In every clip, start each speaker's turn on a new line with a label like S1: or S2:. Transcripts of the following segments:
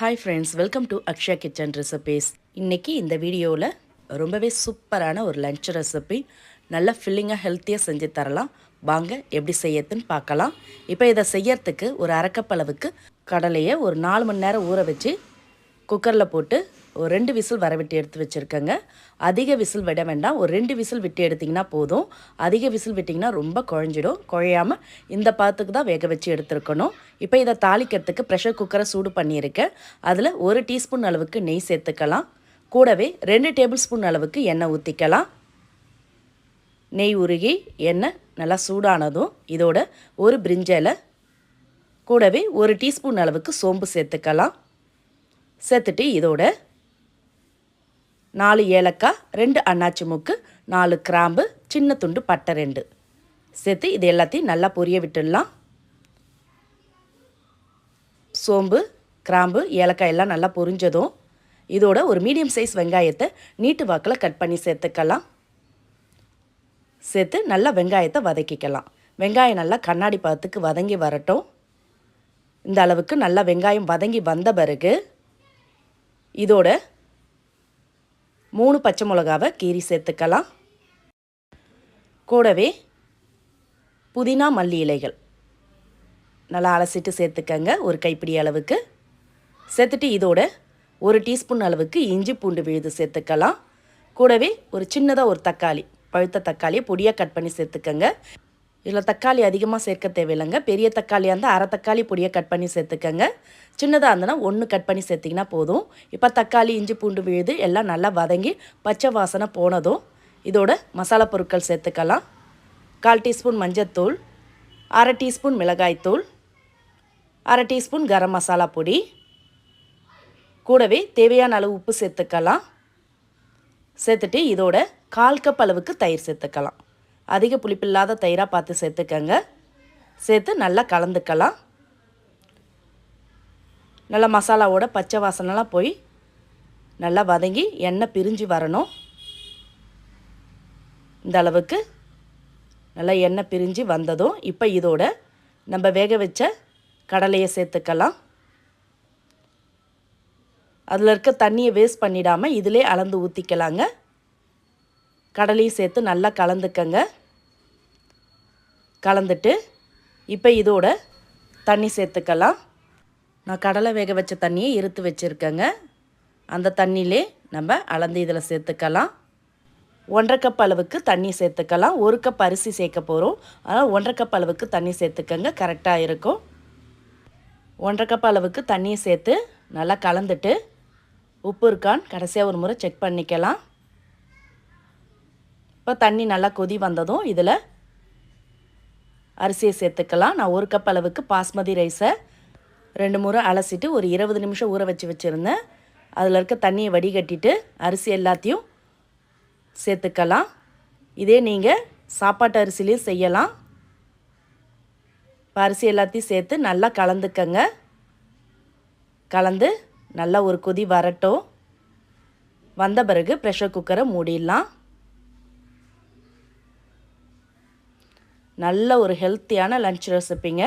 S1: Hi friends welcome to Akshaya kitchen recipes இன்றைக்கி இந்த வீடியோவில் ரொம்பவே சூப்பரான ஒரு லஞ்ச் ரெசிபி நல்லா ஃபில்லிங்காக ஹெல்த்தியாக செஞ்சு தரலாம். வாங்க எப்படி செய்யறதுன்னு பார்க்கலாம். இப்போ இதை செய்யறதுக்கு ஒரு அரக்கப்பளவுக்கு கடலையை ஒரு நாலு மணி நேரம் ஊற வச்சு குக்கரில் போட்டு ஒரு ரெண்டு விசில் வரவிட்டு எடுத்து வச்சுருக்கேங்க. அதிக விசில் விட வேண்டாம். ஒரு ரெண்டு விசில் விட்டு எடுத்திங்கன்னா போதும். அதிக விசில் விட்டிங்கன்னா ரொம்ப குழஞ்சிடும். குழையாமல் இந்த பாத்துக்கு தான் வேக வச்சு எடுத்துருக்கணும். இப்போ இதை தாளிக்கிறதுக்கு ப்ரெஷர் குக்கரை சூடு பண்ணியிருக்கேன் அதில் ஒரு டீஸ்பூன் அளவுக்கு நெய் சேர்த்துக்கலாம். கூடவே ரெண்டு டேபிள் ஸ்பூன் அளவுக்கு எண்ணெய் ஊற்றிக்கலாம் நெய் உருகி எண்ணெய் நல்லா சூடானதும் இதோட ஒரு பிரிஞ்சலை கூடவே ஒரு டீஸ்பூன் அளவுக்கு சோம்பு சேர்த்துக்கலாம். சேர்த்துட்டு இதோட நாலு ஏலக்காய் ரெண்டு அண்ணாச்சி மூக்கு நாலு கிராம்பு சின்ன துண்டு பட்டை ரெண்டு. சேர்த்து இது எல்லாத்தையும் நல்லா பொரிய விட்டுடலாம். சோம்பு கிராம்பு ஏலக்காய் எல்லாம் நல்லா பொரிஞ்சதும் இதோட ஒரு மீடியம் சைஸ் வெங்காயத்தை நீட்டு வாக்கில் கட் பண்ணி சேர்த்துக்கலாம். சேர்த்து நல்லா வெங்காயத்தை வதக்கிக்கலாம். வெங்காயம் நல்லா கண்ணாடி பதத்துக்கு வதங்கி வரட்டும். இந்த அளவுக்கு நல்லா வெங்காயம் வதங்கி வந்த பிறகு இதோட மூணு பச்சை மிளகாவை கீரி சேர்த்துக்கலாம். கூடவே புதினா மல்லி இலைகள். நல்லா அலசிட்டு சேர்த்துக்கங்க ஒரு கைப்பிடி அளவுக்கு. சேர்த்துட்டு இதோட ஒரு டீஸ்பூன் அளவுக்கு இஞ்சி பூண்டு விழுது சேர்த்துக்கலாம். கூடவே ஒரு சின்னதாக ஒரு தக்காளி பழுத்த தக்காளியை பொடியாக கட் பண்ணி சேர்த்துக்கங்க. இதில் தக்காளி அதிகமாக சேர்க்க தேவையில்லைங்க. பெரிய தக்காளியாக இருந்தால் அரை தக்காளி பொடியை கட் பண்ணி சேர்த்துக்கங்க. சின்னதாக இருந்ததுன்னா ஒன்று கட் பண்ணி சேர்த்திங்கன்னா போதும். இப்போ தக்காளி இஞ்சி பூண்டு விழுது எல்லாம் நல்லா வதங்கி பச்சை வாசனை போனதும் இதோட மசாலா பொருட்கள் சேர்த்துக்கலாம். கால் டீஸ்பூன் மஞ்சத்தூள் அரை டீஸ்பூன் மிளகாய்த்தூள் அரை டீஸ்பூன் கரம் மசாலா பொடி. கூடவே தேவையான அளவு உப்பு சேர்த்துக்கலாம். சேர்த்துட்டு இதோட கால் கப் அளவுக்கு தயிர் சேர்த்துக்கலாம். அதிக புளிப்பில்லாத தயிராக பார்த்து சேர்த்துக்கங்க. சேர்த்து நல்லா கலந்துக்கலாம். நல்லா மசாலாவோட பச்சை வாசனைலாம் போய் நல்லா வதங்கி எண்ணெய் பிரிஞ்சு வரணும். இந்த அளவுக்கு நல்லா எண்ணெய் பிரிஞ்சு வந்ததும் இப்போ இதோட நம்ம வேக வச்ச கடலையை சேர்த்துக்கலாம். அதில் இருக்க தண்ணியை வேஸ்ட் பண்ணிடாமல் இதிலே அளந்து ஊற்றிக்கலாங்க கடலையும் சேர்த்து நல்லா கலந்துக்கங்க. கலந்துட்டு இப்போ இதோட தண்ணி சேர்த்துக்கலாம். நான் கடலை வேக வச்ச தண்ணியை இருத்து வச்சுருக்கேங்க. அந்த தண்ணியிலே நம்ம அளந்து இதில் சேர்த்துக்கலாம். ஒன்றரை கப் அளவுக்கு தண்ணி சேர்த்துக்கலாம். ஒரு கப் அரிசி சேர்க்க போகிறோம் அதனால் ஒன்றரை கப் அளவுக்கு தண்ணி சேர்த்துக்கங்க. கரெக்டாக இருக்கும். ஒன்றரை கப் அளவுக்கு தண்ணியை சேர்த்து நல்லா கலந்துட்டு உப்பு இருக்கான்னு கடைசியாக ஒரு முறை செக் பண்ணிக்கலாம். இப்போ தண்ணி நல்லா கொதி வந்ததும் இதில் அரிசியை சேர்த்துக்கலாம். நான் ஒரு கப் அளவுக்கு பாஸ்மதி ரைஸை ரெண்டு முறை அலசிட்டு ஒரு இருபது நிமிஷம் ஊற வச்சு வச்சுருந்தேன். அதில் இருக்க தண்ணியை வடிகட்டிட்டு அரிசி எல்லாத்தையும் சேர்த்துக்கலாம். இதே நீங்கள் சாப்பாட்டு அரிசிலையும் செய்யலாம். இப்போ அரிசி எல்லாத்தையும் சேர்த்து நல்லா கலந்துக்கங்க. கலந்து நல்லா ஒரு கொதி வரட்டும். வந்த பிறகு ப்ரெஷர் குக்கரை மூடிடலாம். நல்ல ஒரு ஹெல்த்தியான லன்ச் ரெசிப்பிங்க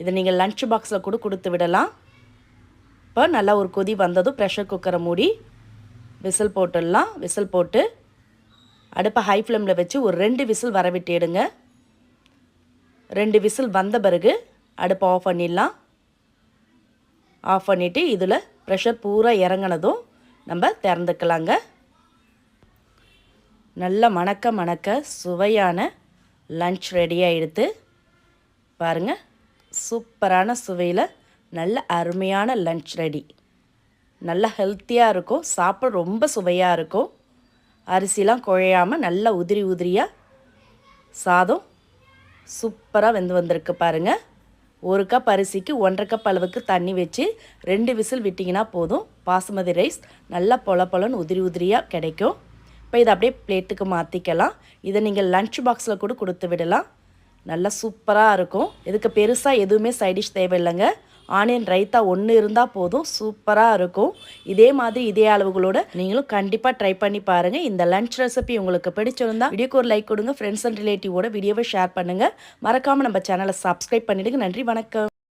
S1: இதை நீங்கள் லன்ச் பாக்ஸில் கூட கொடுத்து விடலாம். இப்போ நல்லா ஒரு கொதி வந்ததும் ப்ரெஷர் குக்கரை மூடி விசில் போட்டுடலாம். விசில் போட்டு அடுப்பை ஹை ஃப்ளேமில் வச்சு ஒரு ரெண்டு விசில் வரவிட்டிடுங்க ரெண்டு விசில் வந்த பிறகு அடுப்பை ஆஃப் பண்ணிடலாம். ஆஃப் பண்ணிவிட்டு இதில் ப்ரெஷர் பூரா இறங்கினதும் நம்ம திறந்துக்கலாங்க. நல்ல மணக்க மணக்க சுவையான லன்ச் ரெடியாக எடுத்து பாருங்கள் சூப்பரான சுவையில் நல்ல அருமையான லன்ச் ரெடி நல்ல ஹெல்த்தியாக இருக்கும். சாப்பிட ரொம்ப சுவையாக இருக்கும். அரிசிலாம் குழையாமல் நல்லா உதிரி உதிரியாக சாதம் சூப்பராக வெந்து வந்திருக்கு பாருங்கள் ஒரு கப் அரிசிக்கு ஒன்றரை கப் அளவுக்கு தண்ணி வச்சு ரெண்டு விசில் விட்டிங்கன்னா போதும். பாசுமதி ரைஸ் நல்லா பொல பொலன்னு உதிரி உதிரியாக கிடைக்கும். இப்போ இதை அப்படியே பிளேட்டுக்கு மாற்றிக்கலாம் இதை நீங்கள் லன்ச் பாக்ஸில் கூட கொடுத்து விடலாம். நல்லா சூப்பராக இருக்கும். இதுக்கு பெருசாக எதுவுமே சைடிஷ் தேவையில்லைங்க. ஆனியன் ரைத்தா ஒன்று இருந்தால் போதும். சூப்பராக இருக்கும். இதே மாதிரி இதே அளவுகளோட நீங்களும் கண்டிப்பாக ட்ரை பண்ணி பாருங்கள் இந்த லன்ச் ரெசிபி உங்களுக்கு பிடிச்சிருந்தா வீடியோக்கு ஒரு லைக் கொடுங்க. ஃப்ரெண்ட்ஸ் அண்ட் ரிலேட்டிவோட வீடியோவை ஷேர் பண்ணுங்கள் மறக்காமல் நம்ம சேனலை சப்ஸ்கிரைப் பண்ணிவிடுங்க நன்றி வணக்கம்.